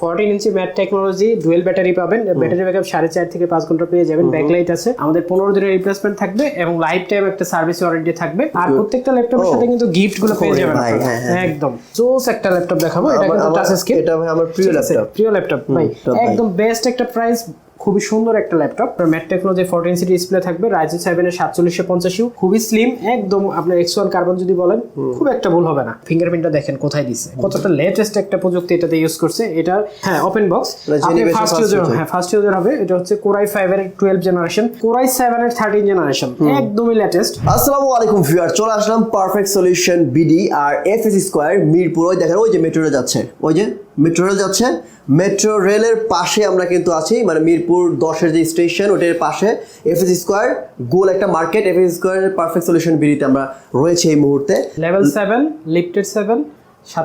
Fourteen inch matte technology dual battery পাবেন। Battery backup সাড়ে চার থেকে পাঁচ ঘণ্টা পেয়ে যাবেন। ব্যাকলাইট আছে। আমাদের পনেরো দিনের রিপ্লেসমেন্ট থাকবে এবং লাইফ টাইম একটা সার্ভিস ওয়ারেন্টি থাকবে। আর প্রত্যেকটা ল্যাপটপের সাথে কিন্তু গিফটগুলো পেয়ে যাবেন হ্যাঁ, হ্যাঁ। একদম। জোস একটা ল্যাপটপ দেখাবো। এটা কিন্তু টাচ স্ক্রিন এটা ভাই আমার প্রিয় ল্যাপটপ প্রিয় ল্যাপটপ ভাই। একদম বেস্ট একটা প্রাইস খুবই সুন্দর একটা ল্যাপটপ। ম্যাট টেকনোলজি ফোরটিন সিটি ডিসপ্লে থাকবে রাইজেন সেভেন এর সাতচল্লিশশো পঞ্চাশিও। খুবই স্লিম একদম আপনার এক্স ওয়ান কার্বন যদি বলেন খুব একটা ভুল হবে না। ফিঙ্গারপ্রিন্টটা দেখেন কোথায় দিচ্ছে কতটা লেটেস্ট একটা প্রযুক্তি এটাতে ইউজ করছে। এটা হ্যাঁ ওপেন বক্স ফার্স্ট ইউজার। হ্যাঁ ফার্স্ট ইউজার হবে। এটা হচ্ছে কোরাই ফাইভ এর twelve generation core i seven এর থার্টিন জেনারেশন একদমই লেটেস্ট আসসালামু আলাইকুম ভিউয়ার চলে আসলাম পারফেক্ট সলিউশন বিডি আর এফএস স্কোয়ার মিরপুর। ওই দেখেন ওই যে মেট্রো রেল যাচ্ছে। ওই যে মেট্রো রেল যাচ্ছে। মেট্রো রেলের পাশে আমরা কিন্তু আছি মানে মিরপুর দশের যে স্টেশন, ওটার পাশে এফ এস স্কোয়ার গোল একটা মার্কেট এফ এস স্কোয়ারের পারফেক্ট সলিউশন বিডিতে আমরা রয়েছে এই মুহূর্তে। লেভেল সেভেন লিফটেড সেভেন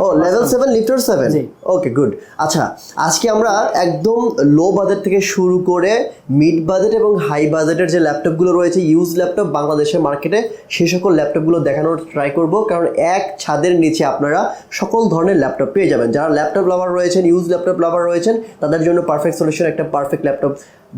ও level seven lifter seven. Okay good আচ্ছা আজকে আমরা একদম লো বাজেট থেকে শুরু করে মিড বাজেট এবং হাই বাজেটের যে ল্যাপটপগুলো রয়েছে ইউজ ল্যাপটপ বাংলাদেশের মার্কেটে সেই সকল ল্যাপটপগুলো দেখানোর ট্রাই করব। কারণ এক ছাদের নিচে আপনারা সকল ধরনের ল্যাপটপ পেয়ে যাবেন। যারা ল্যাপটপ লাভার রয়েছেন ইউজ ল্যাপটপ লাভার রয়েছেন তাদের জন্য পারফেক্ট সলিউশন একটা পারফেক্ট ল্যাপটপ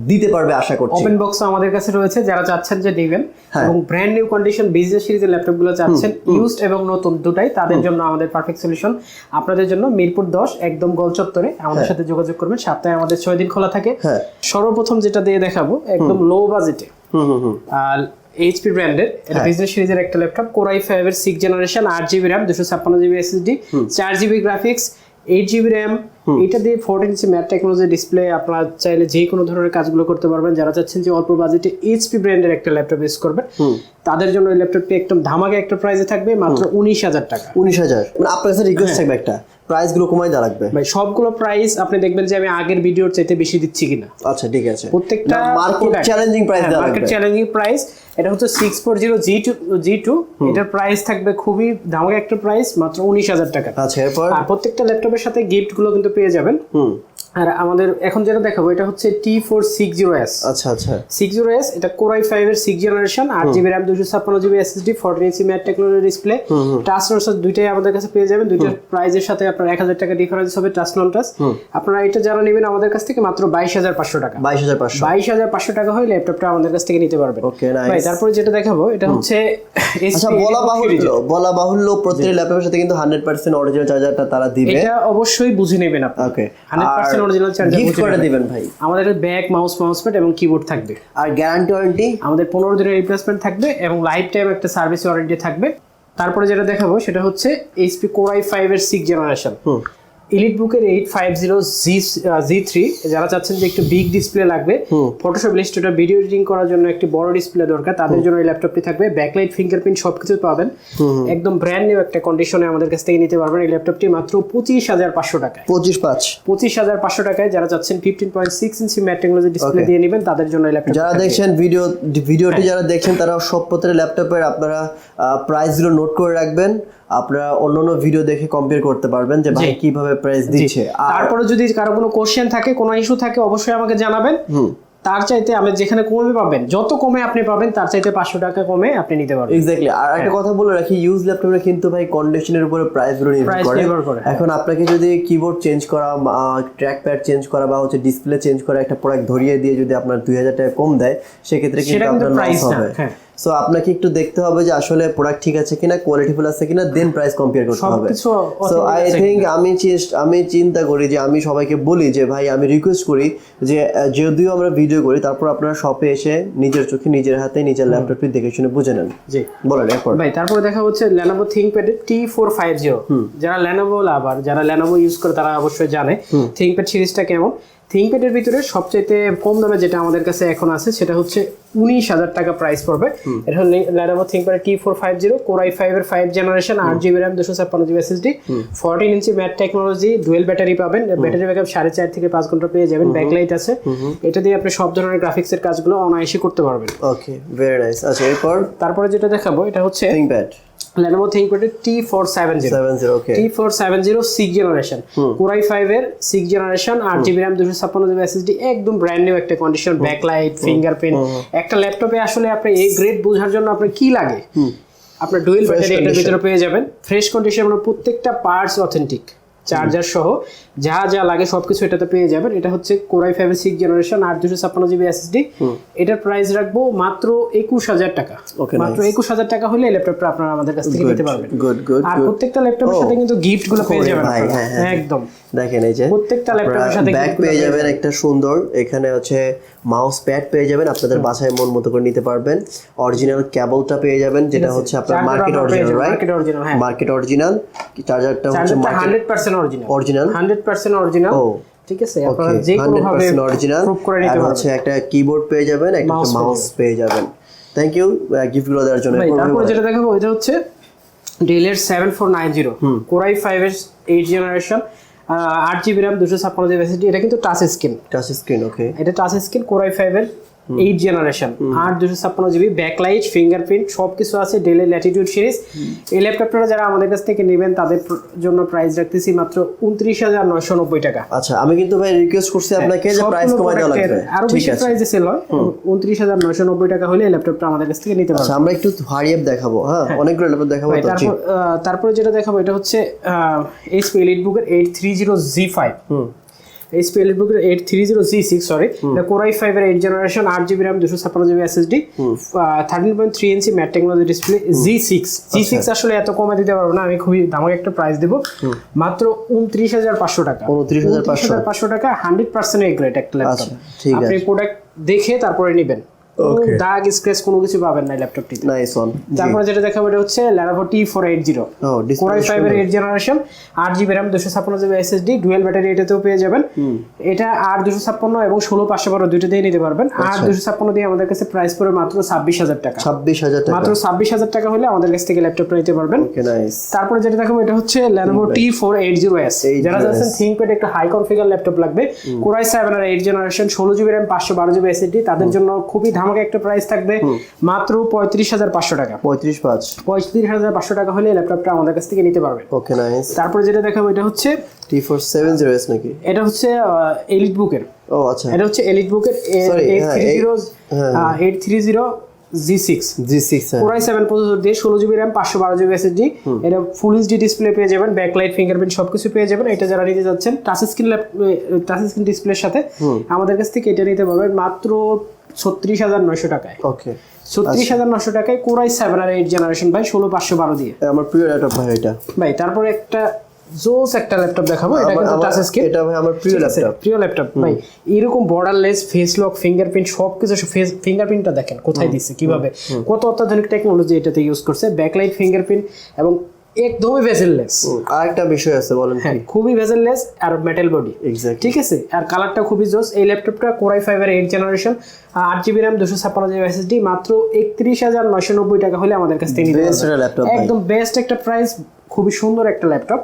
দিতে পারবে আশা করছি। ওপেন বক্স আমাদের কাছে রয়েছে যারা চাচ্ছেন যে নেবেন। হ্যাঁ। এবং ব্র্যান্ড নিউ কন্ডিশন বিজনেস সিরিজের ল্যাপটপগুলো চাচ্ছেন ইউজড এবং নতুন দুটাই তাদের জন্য আমাদের পারফেক্ট সলিউশন আপনাদের জন্য মিরপুর দশ একদম গোল চত্বরে। আমাদের সাথে যোগাযোগ করবেন সপ্তাহে আমাদের ছয় দিন খোলা থাকে। হ্যাঁ। সর্বপ্রথম যেটা দিয়ে দেখাবো একদম লো বাজেটে হুম হুম হুম। আর এইচপি ব্র্যান্ডের এটা হ্যাঁ। বিজনেস সিরিজের একটা ল্যাপটপ কোরাই ফাইভ এর সিক্স জেনারেশন আট জিবি র্যাম দুশো ছাপ্পান্ন জিবি এসএসডি চার GB graphics eight GB RAM এটা দিয়ে fourteen inch matte technology display আপনারা চাইলে যে কোনো ধরনের কাজগুলো করতে পারবেন। যারা চাচ্ছেন যে অল্প বাজেটে এইচপি ব্র্যান্ডের একটা ল্যাপটপ ইউজ করবেন তাদের জন্য এই ল্যাপটপটি একদম ধামাকে একটা প্রাইসে থাকবে মাত্র উনিশ হাজার টাকা। উনিশ হাজার। মানে আপনার কাছে রিকোয়েস্ট থাকবে একটা। প্রাইসগুলো কমাই দেওয়া লাগবে। ভাই সবগুলো প্রাইস আপনি দেখবেন যে আমি আগের ভিডিওর চাইতে বেশি দিচ্ছি কিনা। আচ্ছা ঠিক আছে। প্রত্যেকটা মার্কেট চ্যালেঞ্জিং প্রাইস দেওয়া মার্কেট চ্যালেঞ্জিং প্রাইস এটা হচ্ছে six four zero G two G two এটার প্রাইস থাকবে খুবই ধামাকা একটা প্রাইস মাত্র উনিশ হাজার টাকা। আচ্ছা এরপর? আর প্রত্যেকটা ল্যাপটপের সাথে গিফটগুলো কিন্তু পেয়ে যাবেন। হুম। আর আমাদের এখন যেটা দেখাবো এটা হচ্ছে T four six zero S আচ্ছা আচ্ছা। সিক্স জিরো এস এটা কোরাই ফাইভ এর সিক্স জেনারেশন আট জিবি র্যাম দুশো ছাপ্পান্ন GB SSD fourteen inch matte technology display touch notes দুইটাই আমাদের কাছে পেয়ে যাবেন। দুইটার প্রাইসের সাথে আপনার এক হাজার টাকা ডিফারেন্স হবে টাচ নন টাচ আপনারা এটা যারা নেবেন আমাদের কাছ থেকে মাত্র বাইশ হাজার পাঁচশো টাকা। বাইশ হাজার পাঁচশো। বাইশ হাজার পাঁচশো টাকা হলে ল্যাপটপটা আমাদের কাছ থেকে নিতে পারবেন. ভাই তারপরে যেটা দেখাবো এটা হচ্ছে আচ্ছা বলা 84 বাহুল্য। বলা বাহুল্য প্রত্যেকটা ল্যাপটপের সাথে কিন্তু হান্ড্রেড পার্সেন্ট অরিজিনাল চার্জারটা তারা দিবে। এটা অবশ্যই বুঝে নেবেন আপনি। Okay hundred percent original charger gift করে দিবেন ভাই। আমাদের ব্যাক মাউস মাউস প্যাড এবং কিবোর্ড থাকবে। আর গ্যারান্টি ওয়ারেন্টি আমাদের পনেরো দিনের রিপ্লেসমেন্ট থাকবে এবং লাইফ টাইম একটা সার্ভিস ওয়ারেন্টি থাকবে। তারপরে যেটা দেখাবো সেটা হচ্ছে এইচপি কোরাই ফাইভ এর সিক্স জেনারেশন ইলিট বুকের eight five zero G G three যারা চাচ্ছেন যে একটু বিগ ডিসপ্লে লাগবে ফটোশপ ইলিস্ট্রেটর ভিডিও এডিটিং করার জন্য একটি বড় ডিসপ্লে দরকার তাদের জন্য এই ল্যাপটপটি থাকবে। ব্যাকলাইট ফিঙ্গারপ্রিন্ট সবকিছু পাবেন। একদম ব্র্যান্ড নিউ একটা কন্ডিশনে আমাদের কাছ থেকে নিতে পারবেন এই ল্যাপটপটি মাত্র পঁচিশ হাজার পাঁচশো টাকায়। পঁচিশ পাঁচ। পঁচিশ হাজার পাঁচশো টাকায় যারা চাচ্ছেন fifteen point six inch matte technology display দিয়ে নেবেন তাদের জন্য এই ল্যাপটপ যারা দেখছেন ভিডিও ভিডিওটি যারা দেখছেন তারা সব প্রত্যেকটা ল্যাপটপের আপনারা প্রাইসগুলো নোট করে রাখবেন। আপনারা অন্যান্য ভিডিও দেখে কম্পেয়ার করতে পারবেন যে ভাই কীভাবে প্রাইস দিচ্ছে। আর তারপরে যদি কারও কোনো কোশ্চেন থাকে কোনো ইস্যু থাকে অবশ্যই আমাকে জানাবেন। তার চাইতে আমি যেখানে কমে পাবেন যত কমে আপনি পাবেন তার চাইতে পাঁচশো টাকা কমে আপনি নিতে পারবেন। এক্স্যাক্টলি আর একটা কথা বলে রাখি ইউজ ল্যাপটপে কিন্তু ভাই কন্ডিশনের উপরে প্রাইসগুলো নির্ভর করে হ্যাঁ। এখন আপনাকে যদি কিবোর্ড চেঞ্জ করা ট্র্যাক প্যাড চেঞ্জ করা বা হচ্ছে ডিসপ্লে চেঞ্জ করা একটা প্রোডাক্ট ধরিয়ে দিয়ে যদি আপনার দুই হাজার টাকা কম দেয় সেক্ষেত্রে কিন্তু আপনার লস হবে। হ্যাঁ। সো আপনাকে একটু দেখতে হবে যে আসলে প্রোডাক্ট ঠিক আছে কিনা কোয়ালিটিফুল আছে কিনা দেন প্রাইস কম্পেয়ার করতে হবে। সো আই থিঙ্ক আমি আমি চিন্তা করি যে আমি সবাইকে বলি যে ভাই আমি রিকোয়েস্ট করি যে যদিও আমরা ভিডিও করি তারপর আপনারা শপে এসে নিজের চোখে নিজের হাতে নিজের ল্যাপটপটি দেখে শুনে বুঝে নেন। জি। বলেন এরপর ভাই তারপরে দেখা হচ্ছে Lenovo ThinkPad T four five zero যারা লেনোভো লাভার যারা লেনোভো ইউজ করে তারা অবশ্যই জানে থিঙ্কপ্যাড সিরিজটা কেমন। থিঙ্কপ্যাডের ভিতরে সবচাইতে কম দামে যেটা আমাদের কাছে এখন আছে সেটা হচ্ছে উনিশ হাজার টাকা প্রাইস পড়বে। এটা হলো Lenovo ThinkPad T four five zero core i five এর ফাইভ জেনারেশন আট জিবি র্যাম দুশো ছাপ্পান্ন GB SSD fourteen inch matte technology dual battery পাবেন। ব্যাটারি ব্যাকআপ সাড়ে চার থেকে পাঁচ ঘণ্টা পেয়ে যাবেন। ব্যাকলাইট আছে। এটা দিয়ে আপনি সব ধরনের গ্রাফিক্সের কাজগুলো অনায়াসে করতে পারবেন। ওকে ভেরি নাইস আচ্ছা এরপর? তারপরে যেটা দেখাবো এটা হচ্ছে ThinkPad Lenovo থিঙ্কপ্যাডের T four seven okay T four seven zero six generation core i five এর সিক্স জেনারেশন আট জিবি র্যাম দুশো ছাপ্পান্ন জিবি এসএসডি একদম ব্র্যান্ড নিউ একটা কন্ডিশন ব্যাকলাইট ফিঙ্গারপ্রিন্ট একটা ল্যাপটপে আসলে আপনি এই গ্রেড বোঝার জন্য আপনার কি লাগে? আপনার ডুয়েল ব্যাটারি এটার condition. ভিতরে পেয়ে যাবেন। ফ্রেশ কন্ডিশন মানে প্রত্যেকটা পার্টস অথেন্টিক চার্জার সহ যা যা লাগে সবকিছু এটাতে পেয়ে যাবেন। এটা হচ্ছে কোরাই ফাইভ সিক্স জেনারেশন আট দুশো ছাপ্পান্ন জিবি এসএসডি এটার প্রাইস রাখব মাত্র একুশ হাজার টাকা। মাত্র একুশ হাজার টাকা হলে ল্যাপটপটা আপনারা আমাদের কাছ থেকে নিতে পারবেন। আর প্রত্যেকটা ল্যাপটপের সাথে কিন্তু গিফটগুলো পেয়ে যাবেন আপনারা। হ্যাঁ, হ্যাঁ। একদম। দেখেন এই যে প্রত্যেকটা ল্যাপটপের সাথে ব্যাগ পেয়ে যাবেন একটা সুন্দর এখানে হচ্ছে মাউস প্যাড পেয়ে যাবেন আপনাদের বাসায় মন মতো করে নিতে পারবেন। অরিজিনাল কেবলটা পেয়ে যাবেন যেটা হচ্ছে আপনার market original right. Market original চার্জারটা হচ্ছে চার্জারটা market hundred percent original original hundred percent original ও। ঠিক আছে আপনারা যে কোনো ভাবে অরিজিনাল প্রুভ করে নিতে পারবেন। হচ্ছে একটা কিবোর্ড পেয়ে যাবেন একটা মাউস পেয়ে যাবেন। থ্যাংক ইউ গিফটগুলো দেওয়ার জন্য। ভাই এরপর তারপরে বলেন। যেটা দেখাবো এটা হচ্ছে ডেলের seven four nine zero core i five এর এইট জেনারেশন আট জিবি র্যাম দুশো ছাপ্পান্ন জিবি এটা কিন্তু touch screen touch screen okay এটা touch screen core i five এর। এইট জেনারেশন আট দুশো ছাপ্পান্ন জিবি ব্যাকলাইট ফিঙ্গারপ্রিন্ট সব কিছু আছে ডেলের ল্যাটিটিউড সিরিজ এই ল্যাপটপটা যারা আমাদের কাছ থেকে নেবেন তাদের জন্য প্রাইস রাখতেছি মাত্র উনত্রিশ হাজার নয়শো নব্বই টাকা। আচ্ছা আমি কিন্তু ভাই রিকোয়েস্ট করছি আপনাকে যে প্রাইস কমাই দেওয়া লাগবে। আরও বেশি প্রাইসে সেল হয় উনত্রিশ হাজার নয়শো নব্বই টাকা হলে এই ল্যাপটপটা আমাদের কাছ থেকে নিতে পারবেন। আচ্ছা আমরা একটু হারিয়ে দেখাবো হ্যাঁ অনেকগুলো ল্যাপটপ দেখাবো তারপর তারপরে যেটা দেখাবো এটা হচ্ছে এইচপি এলিট বুকের eight three zero G five HP Elite book eight three zero G six sorry core i five এর এইট জেনারেশন আট জিবি র্যাম দুশো ছাপ্পান্ন GB SSD thirteen point three inch matte technology display G six G six আসলে এত কমে দিতে পারব না আমি খুবই দামাকে একটা প্রাইস দেবো। মাত্র উনত্রিশ হাজার পাঁচশো টাকা। উনত্রিশ হাজার পাঁচশো। টাকা hundred percent A grade grade একটা ল্যাপটপ আচ্ছা, আপনি প্রোডাক্ট দেখে তারপরে নেবেন. দাগ স্ক্র্যাচ কোনো কিছু পাবেন না ল্যাপটপটিতে নাইস ওয়ান তারপরে যেটা দেখাবো এটা হচ্ছে Lenovo T480 ও কোরাই ডিসপ্লে এর এইট জেনারেশন আট জিবি র্যাম দুশো ছাপ্পান্ন জিবি এসএসডি ডুয়েল ব্যাটারি এটাতেও পেয়ে যাবেন। এটা আর দুশো ছাপ্পান্ন এবং ষোলো পাঁচশো বারো দুইটা দিয়ে নিতে পারবেন। আচ্ছা। আর দুশো ছাপ্পান্ন দিয়ে আমাদের কাছে প্রাইস পড়ে মাত্র ছাব্বিশ হাজার টাকা। ছাব্বিশ হাজার টাকা। মাত্র ছাব্বিশ হাজার টাকা হলে আমাদের কাছ থেকে ল্যাপটপটা নিতে পারবেন। ওকে নাইস তারপরে যেটা দেখাবো এটা হচ্ছে Lenovo T480S 80S যারা যাচ্ছেন ThinkPad একটা হাই কনফিগার ল্যাপটপ লাগবে। কোরাই সেভেন আর এইট জেনারেশন ষোলো জিবি র্যাম পাঁচশো বারো জিবি এসএসডি তাদের জন্য খুবই ধামাকা একটা প্রাইস থাকবে মাত্র পঁয়ত্রিশ হাজার পাঁচশো টাকা। পঁয়ত্রিশ পাঁচ। পঁয়ত্রিশ হাজার পাঁচশো টাকা হলে ল্যাপটপটা আমাদের কাছ থেকে নিতে পারবে। ওকে নাইস তারপরে যেটা দেখাবো এটা হচ্ছে T four seven zero S নাকি? এটা হচ্ছে এলিট বুকের ও আচ্ছা। এটা হচ্ছে এলিট বুকের eight three zero eight three zero G six G six হ্যাঁ। সেভেন প্রসেসর দিয়ে ষোলো জিবি র্যাম পাঁচশো বারো জিবি এসএসডি এটা ফুল এইচডি ডিসপ্লে পেয়ে যাবেন ব্যাকলাইট ফিঙ্গারপ্রিন্ট সবকিছু পেয়ে যাবেন। এটা যারা নিতে যাচ্ছেন টাচ স্ক্রিন টাচ স্ক্রিন ডিসপ্লের সাথে আমাদের কাছ থেকে এটা নিতে পারবেন মাত্র ছত্রিশ হাজার নয়শো টাকায়। ওকে। ছত্রিশ হাজার নশো টাকায় কোরাই সেভেন আর এইট জেনারেশন ভাই ষোলো পাঁচশো বারো দিয়ে। আমার প্রিয় ল্যাপটপ ভাই এটা। ভাই তারপরে একটা জোস একটা ল্যাপটপ দেখাবো এটা কিন্তু টাচ স্ক্রিন এটা ভাই আমার প্রিয় ল্যাপটপ প্রিয় ল্যাপটপ ভাই এরকম বর্ডারলেস ফেস লক ফিঙ্গারপ্রিন্ট সবকিছু ফেস ফিঙ্গারপ্রিন্টটা দেখেন কোথায় দিচ্ছে কীভাবে? কত অত্যাধুনিক টেকনোলজি এটাতে ইউজ করছে। ব্যাকলাইট ফিঙ্গারপ্রিন্ট এবং একদমই ভেজেললেস আরেকটা বিষয় আছে বলেন হ্যাঁ খুবই ভেজেললেস আর মেটাল বডি ঠিক আছে? আর কালারটা খুবই জোস। এই ল্যাপটপটা কোরাই ফাইভের এইট জেনারেশন আট জিবি র্যাম দুশো ছাপ্পান্ন জিবি এসএসডি মাত্র একত্রিশ হাজার নয়শো নব্বই টাকা হলে আমাদের কাছ থেকে। একদম বেস্ট একটা প্রাইস খুবই সুন্দর একটা ল্যাপটপ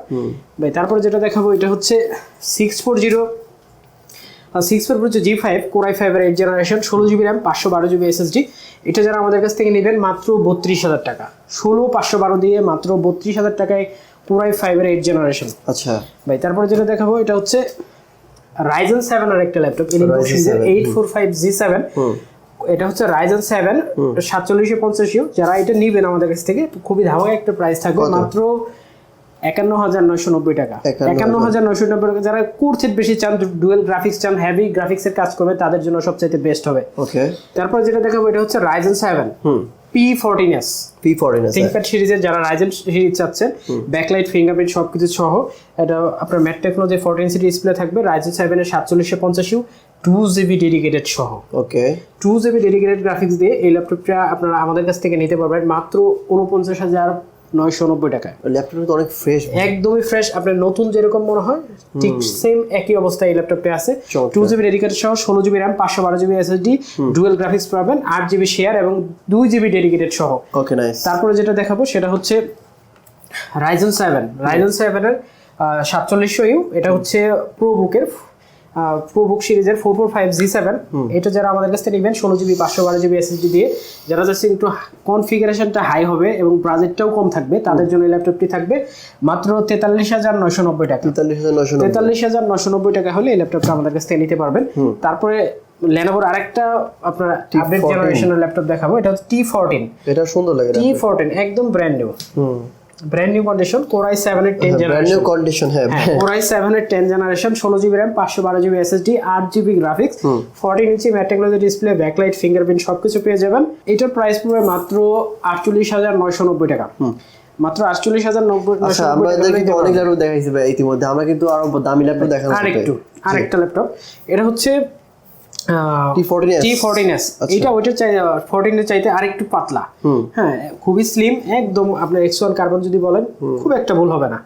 ভাই তারপর যেটা দেখাবো এটা হচ্ছে six four zero six four হচ্ছে জি ফাইভ কোরাই ফাইভের এইট জেনারেশন ষোলো জিবি র্যাম পাঁচশো বারো জিবি এসএসডি এটা যারা আমাদের কাছ থেকে নেবেন মাত্র বত্রিশ হাজার টাকা। ষোলো পাঁচশো বারো দিয়ে মাত্র বত্রিশ হাজার টাকায় কোরাই ফাইভের এইট জেনারেশন আচ্ছা। ভাই তারপরে যেটা দেখাবো এটা হচ্ছে রাইজেন সেভেন আর একটা laptop eight four five G seven এটা হচ্ছে রাইজেন সেভেন সাতচল্লিশে পঞ্চাশিও। যারা এটা নিবেন আমাদের কাছ থেকে খুবই ধামাকা একটা প্রাইস থাকবে মাত্র একান্ন হাজার নয়শো নব্বই টাকা। একান্ন হাজার নয়শো নব্বই টাকা। যারা কোর্সের বেশি চান ডুয়েল গ্রাফিক্স চান হেভি গ্রাফিক্সের কাজ করবে তাদের জন্য সবচাইতে বেস্ট হবে। ওকে তারপর যেটা দেখাবো এটা হচ্ছে Ryzen seven hmm. P fourteen S P fourteen S ThinkPad সিরিজের যারা রাইজেন সিরিজ চাচ্ছেন ব্যাকলাইট ফিঙ্গারপ্রিন্ট সব কিছু সহ এটা আপনার matte technology fourteen C display থাকবে রাইজেন সেভেনের সাতচল্লিশশো পঞ্চাশিও টু জিবি ডেডিকেটেড সহ। Okay two GB dedicated graphics দিয়ে এই ল্যাপটপটা আপনারা আমাদের কাছ থেকে নিতে পারবেন মাত্র উনপঞ্চাশ হাজার নয়শো নব্বই টাকায় ল্যাপটপটা তো অনেক ফ্রেশ একদমই ফ্রেশ আপনার নতুন যেরকম মনে হয় ঠিক সেম একই অবস্থায় এই ল্যাপটপে আছে। টু জিবি ডেডিকেটেড সহ ষোলো জিবি র্যাম পাঁচশো বারো জিবি এসএসডি ডুয়েল গ্রাফিক্স পাবেন আট জিবি শেয়ার এবং দুই জিবি ডেডিকেটেড সহ। ওকে নাইস তারপরে যেটা দেখাবো সেটা হচ্ছে রাইজন সেভেন রাইজন সেভেনের সাতচল্লিশশো ইউ এটা হচ্ছে প্রো বুকের প্রো বুক সিরিজের four four five G seven এটা যারা আমাদের কাছ থেকে নেবেন ষোলো জিবি পাঁচশো বারো জিবি এসএসডি দিয়ে যারা যাচ্ছে একটু কনফিগারেশনটা হাই হবে এবং বাজেটটাও কম থাকবে তাদের জন্য ল্যাপটপটি থাকবে মাত্র তেতাল্লিশ হাজার নয়শো নব্বই টাকা। তেতাল্লিশ হাজার নব্বই। তেতাল্লিশ হাজার নশো নব্বই টাকা হলে এই ল্যাপটপটা আমাদের কাছ থেকে নিতে পারবেন। তারপরে লেনোভোর আরেকটা আপনার আপডেট জেনারেশনের ল্যাপটপ দেখাবো এটা হচ্ছে টি ফোরটিন এটা সুন্দর লাগে টি ফোরটিন একদম brand new hmm. Brand new condition core i seven এর টেন ব্র্যান্ড নিউ কন্ডিশন হ্যাঁ কোরাই সেভেন এর টেন জেনারেশন ষোলো জিবি র্যাম পাঁচশো বারো জিবি এসএসডি আট GB graphics fourteen inch matte technology display backlight fingerprint সবকিছু পেয়ে যাবেন। এটার প্রাইস পড়বে মাত্র আটচল্লিশ হাজার নয়শো নব্বই টাকা। মাত্র আটচল্লিশ হাজার নব্বই আচ্ছা আমাদের কিন্তু অনেক ল্যাপটপ দেখাইছি ভাই ইতিমধ্যে। আমরা কিন্তু আরও দামি ল্যাপটপ দেখানো আরেকটু আরেকটা ল্যাপটপ এটা হচ্ছে T14s টি ফোরটিন এস এটা ওইটার চাই ফোরটিন এর চাইতে আরেকটু পাতলা। হ্যাঁ খুবই স্লিম একদম আপনার এক্স ওয়ান কার্বন যদি বলেন খুব একটা ভুল হবে না।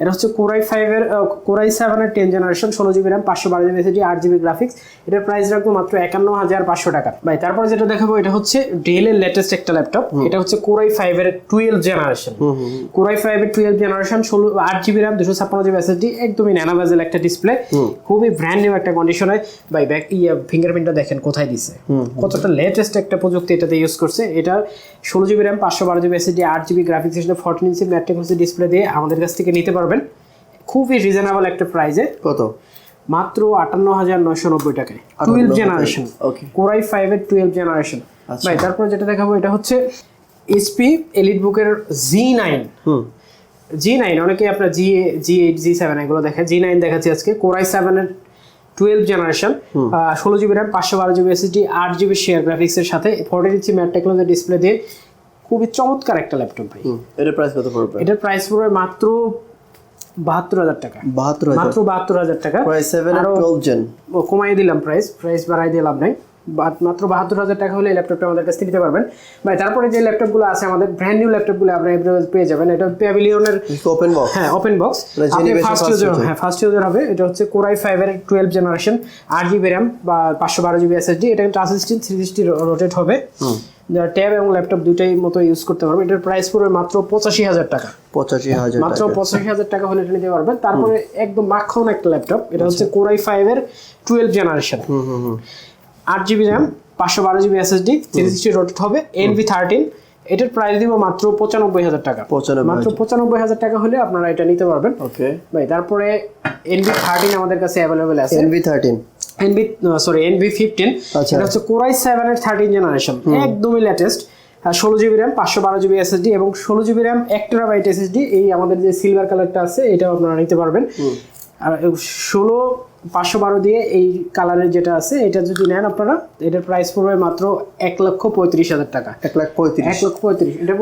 এটা হচ্ছে কোরাই ফাইভের কোরাই সেভেনের টেন জেনারেশন ষোলো জিবি র্যাম পাঁচশো বারো জিবি এসএসডি আট জিবি গ্রাফিক্স এটার প্রাইস রাখব মাত্র একান্ন হাজার পাঁচশো টাকা। ভাই তারপরে যেটা দেখাবো এটা হচ্ছে ডেল এর লেটেস্ট একটা ল্যাপটপ এটা হচ্ছে কোরাই ফাইভের টুয়েলভ জেনারেশন কোরাই ফাইভের টুয়েলভ জেনারেশন ষোলো আট জিবি র্যাম দুশো ছাপ্পান্ন জিবি এসএসডি একদমই ন্যানো বেজেল একটা ডিসপ্লে খুবই ব্র্যান্ড নিউ একটা কন্ডিশনে ভাই ব্যাক ইয়ে ফিঙ্গারপ্রিন্টটা দেখেন কোথায় দিছে। কতটা লেটেস্ট একটা প্রযুক্তি এটাতে ইউজ করছে। এটা ষোলো জিবি র্যাম পাঁচশো বারো জিবি এসএসডি আট GB graphics fourteen inch matrix display দিয়ে আমাদের কাছ থেকে নিতে পারবেন। খুবই রিজনেবল একটা প্রাইসে কত? মাত্র আটান্ন হাজার নয়শো নব্বই। টাকায় টুয়েলভ জেনারেশন. কোরাই ফাইভের টুয়েলভ জেনারেশন। ভাই তারপর যেটা দেখাবো এটা হচ্ছে এসপি এলিট বুকের জি নাইন হুম। জি নাইন অনেকে আপনার জি জি এইট জি সেভেন এগুলো দেখে জি নাইন দেখাচ্ছি আজকে। কোরাই সেভেনের টুয়েলভ জেনারেশন ষোলো জিবি র্যাম পাঁচশো বারো জিবি এসএসডি আট জিবি শেয়ার গ্রাফিক্সের সাথে fourteen inch matte technology display দিয়ে খুবই চমৎকার একটা ল্যাপটপ ভাই। এটার প্রাইস কত পড়বে? এটার প্রাইস পড়বে মাত্র বাহাত্তর হাজার টাকা। বাহাত্তর মাত্র বাহাত্তর হাজার টাকা। প্রাইস সেভেন আরো- টুয়েলভ জেন কমাই দিলাম প্রাইস প্রাইস বাড়াই দিলাম নাই। মাত্র বাহাত্তর হাজার টাকা হলে ল্যাপটপটা আমাদের কাছ নিতে পারবেন। ভাই তারপরে যে ল্যাপটপগুলো আছে আমাদের ব্র্যান্ড নিউ ল্যাপটপগুলো আপনারা পেয়ে যাবেন। এটা প্যাভিলিয়নের ওপেন বক্স হ্যাঁ ওপেন বক্স ফার্স্ট ইউজার হ্যাঁ ফার্স্ট ইউজার হবে। এটা হচ্ছে কোরাই ফাইভের টুয়েলভ জেনারেশন আট জিবি র্যাম বা পাঁচশো বারো জিবি এসএসডি এটা touch screen three sixty rotate হবে। ট্যাব এবং ল্যাপটপ দুটাই মতো ইউজ করতে পারবেন। এটার প্রাইস পড়বে মাত্র পঁচাশি হাজার টাকা। পঁচাশি হাজার মাত্র পঁচাশি হাজার টাকা হলে এটা নিতে পারবেন। তারপরে একদম মাখন একটা ল্যাপটপ এটা হচ্ছে কোরাই ফাইভের টুয়েলভ জেনারেশন হুম হুম হুম। আট জিবি র্যাম পাঁচশো বারো GB SSD three sixty rotate হবে এনভি থার্টিন এটার প্রাইস দিব মাত্র পঁচানব্বই হাজার টাকা। পঁচানব্বই মাত্র পঁচানব্বই হাজার টাকা হলে আপনারা এটা নিতে পারবেন। ওকে ভাই তারপরে এনভি থার্টিন আমাদের কাছে অ্যাভেলেবেল আছে। Envy thirteen Envy sorry Envy fifteen. এটা হচ্ছে কোরাই সেভেনের থার্টিন জেনারেশন একদমই লেটেস্ট ষোলো জিবি র্যাম পাঁচশো বারো জিবি এসএসডি এবং ষোলো জিবি র্যাম এক টেরাবাইট এসএসডি এই আমাদের যে সিলভার কালারটা আছে এটাও আপনারা নিতে পারবেন। আর ষোলো পাঁচশো বারো দিয়ে এই কালারের যেটা আছে এটা যদি নেন আপনারা এটার প্রাইস পড়বে মাত্র এক লক্ষ পঁয়ত্রিশ হাজার টাকা। এক লাখ পঁয়ত্রিশ। এক লক্ষ পঁয়ত্রিশ। এটা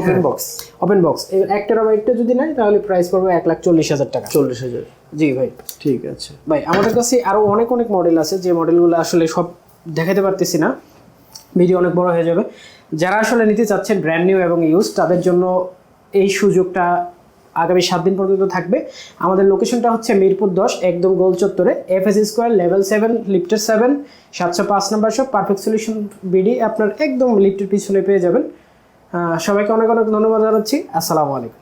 ওপেন বক্স ওপেন বক্স এক টেরাবাইটটা যদি নেয় তাহলে প্রাইস পড়বে এক লাখ চল্লিশ হাজার টাকা। চল্লিশ হাজার। জি ভাই। ঠিক আছে। ভাই আমাদের কাছে আরও অনেক অনেক মডেল আছে যে মডেলগুলো আসলে সব দেখাতে পারতেছি না। ভিডিও অনেক বড় হয়ে যাবে। যারা আসলে নিতে চাচ্ছেন ব্র্যান্ড নিউ এবং ইউজ তাদের জন্য এই সুযোগটা আগামী সাত দিন পর্যন্ত থাকবে। আমাদের লোকেশনটা হচ্ছে মিরপুর দশ একদম গোল চত্বরে F S square level seven লিফটের সেভেন সাতশো পাঁচ নাম্বার সব পারফেক্ট সলিউশন বিডি আপনার একদম লিফটের পিছনে পেয়ে যাবেন। সবাইকে অনেক অনেক ধন্যবাদ জানাচ্ছি। আসসালামু আলাইকুম।